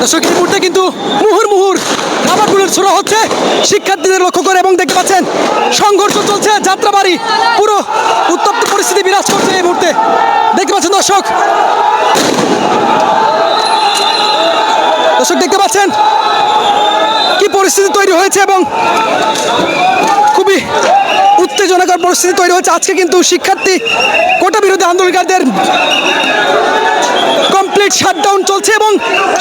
দর্শক এই মুহূর্তে কিন্তু মুহুর মুহুর রাবার বুলেট ছোড়া হচ্ছে। শিক্ষার্থীদের লক্ষ্য করে এবং দেখতে পাচ্ছেন, সংঘর্ষ চলছে, যাত্রাবাড়ি পুরো উত্তপ্ত পরিস্থিতি বিরাজ করছে এই মুহূর্তে। দেখতে পাচ্ছেন দর্শক। দর্শক, দেখতে পাচ্ছেন কি পরিস্থিতি তৈরি হয়েছে এবং পরিস্থিতি তৈরি হচ্ছে আজকে কিন্তু শিক্ষার্থী কোটা বিরোধী আন্দোলনকারীদের কমপ্লিট শাটডাউন চলছে এবং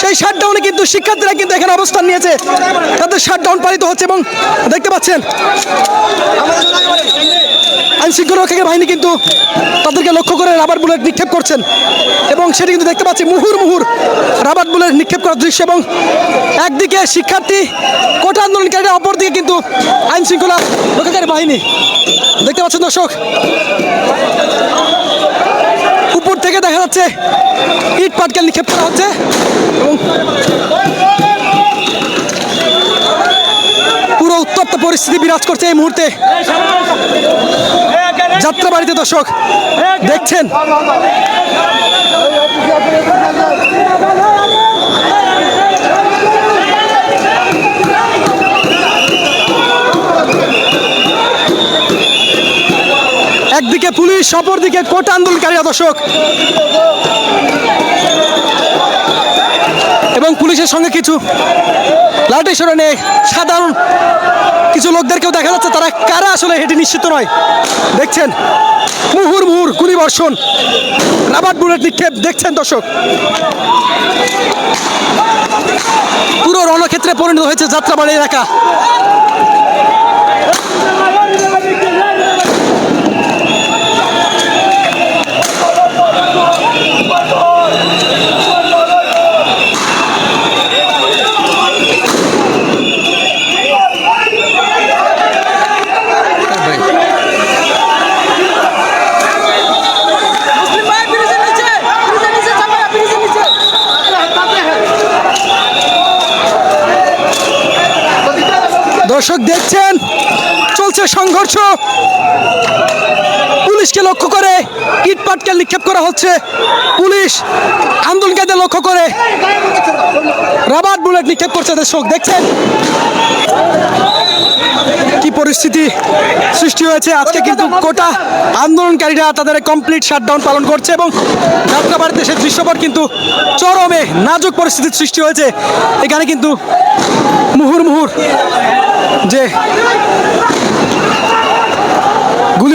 সেই শাটডাউনে কিন্তু শিক্ষার্থীরা কিন্তু এখানে অবস্থান নিয়েছে। তাদের শাটডাউন পালিত হচ্ছে এবং দেখতে পাচ্ছেন আইন শৃঙ্খলা বাহিনী কিন্তু তাদেরকে লক্ষ্য করে রাবার বুলেট নিক্ষেপ করছেন এবং সেটি কিন্তু দেখতে পাচ্ছি মুহুর মুহুর রাবার বুলেট নিক্ষেপ করার দৃশ্য এবং একদিকে শিক্ষার্থী কোটা আন্দোলনকারীরা, অপরদিকে কিন্তু আইন শৃঙ্খলা রক্ষাকারী বাহিনী। দেখতে পাচ্ছেন দর্শক? উপর থেকে দেখা যাচ্ছে ইট পাটকেল নিক্ষেপ করা হচ্ছে। এবং পুরো উত্তপ্ত পরিস্থিতি বিরাজ করছে এই মুহূর্তে। যাত্রা বাড়িতে দর্শক, দেখছেন? একদিকে পুলিশ, অপরদিকে কোটা আন্দোলনকারীরা দর্শক এবং পুলিশের সঙ্গে কিছু লাঠি সরণে সাধারণ কিছু লোকদেরকেও দেখা যাচ্ছে, তারা কারা আসলে এটি নিশ্চিত নয়। দেখছেন, মুহুর মুহুর গুলি বর্ষণ রাবার বুলেট নিক্ষেপ, দেখছেন দর্শক? পুরো রণক্ষেত্রে পরিণত হয়েছে যাত্রাবাড়ি এলাকা। দর্শক দেখছেন, চলছে সংঘর্ষ। পুলিশকে লক্ষ্য করে ইট পাটকেল নিক্ষেপ করা হচ্ছে। পুলিশ আন্দোলনকারীদের লক্ষ্য করে। রাবার বুলেট নিক্ষেপ করছে দর্শক, দেখছেন? পরিস্থিতি সৃষ্টি হয়েছে। আজকে কিন্তু কোটা আন্দোলনকারীরা তাদের কমপ্লিট শাটডাউন পালন করছে এবং যাত্রাবাড়িতে সে দৃশ্যপট কিন্তু চরমে নাজুক পরিস্থিতির সৃষ্টি হয়েছে। এখানে কিন্তু মুহুর মুহুর যে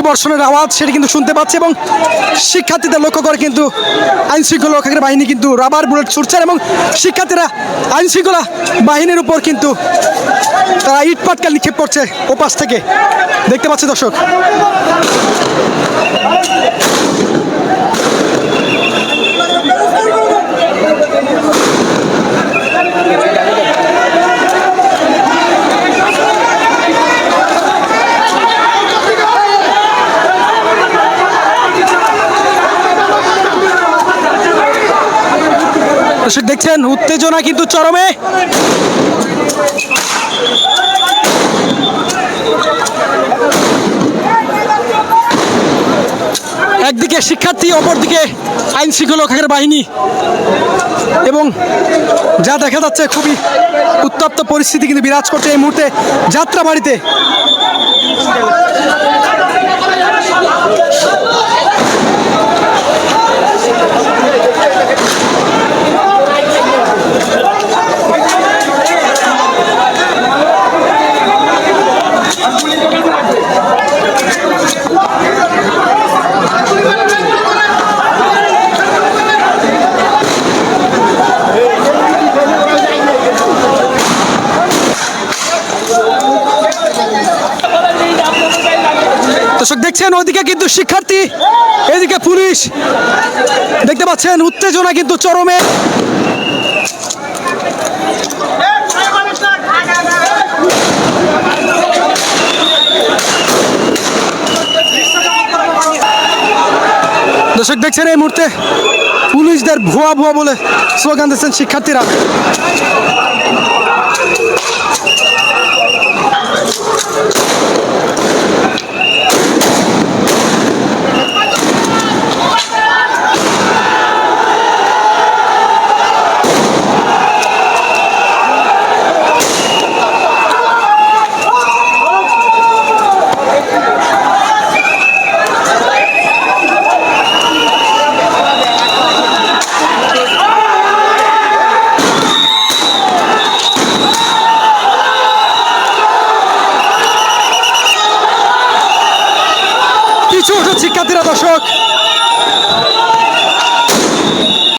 বর্ষণের আওয়াজ সেটি কিন্তু শুনতে পাচ্ছে এবং শিক্ষার্থীদের লক্ষ্য করে কিন্তু আইনশৃঙ্খলা রক্ষাকের বাহিনী কিন্তু রাবার বুলেট ছুটছেন এবং শিক্ষার্থীরা আইনশৃঙ্খলা বাহিনীর উপর কিন্তু তারা ইট পাটকাল নিক্ষেপ করছে ওপাশ থেকে। দেখতে পাচ্ছে দর্শক। দর্শক দেখছেন, উত্তেজনা কিন্তু চরমে। একদিকে শিক্ষার্থী, অপরদিকে আইন শৃঙ্খলা বাহিনী। এবং যা দেখা যাচ্ছে, খুবই উত্তপ্ত পরিস্থিতি কিন্তু বিরাজ করছে এই মুহূর্তে যাত্রাবাড়িতে। দর্শক দেখছেন ওদিকে কিন্তু শিক্ষার্থী এদিকে পুলিশ। দেখতে পাচ্ছেন উত্তেজনা কিন্তু চরমে। দর্শক দেখছেন এই মুহূর্তে পুলিশদের ভুয়া ভুয়া বলে স্লোগান দিচ্ছেন শিক্ষার্থীরা। দর্শক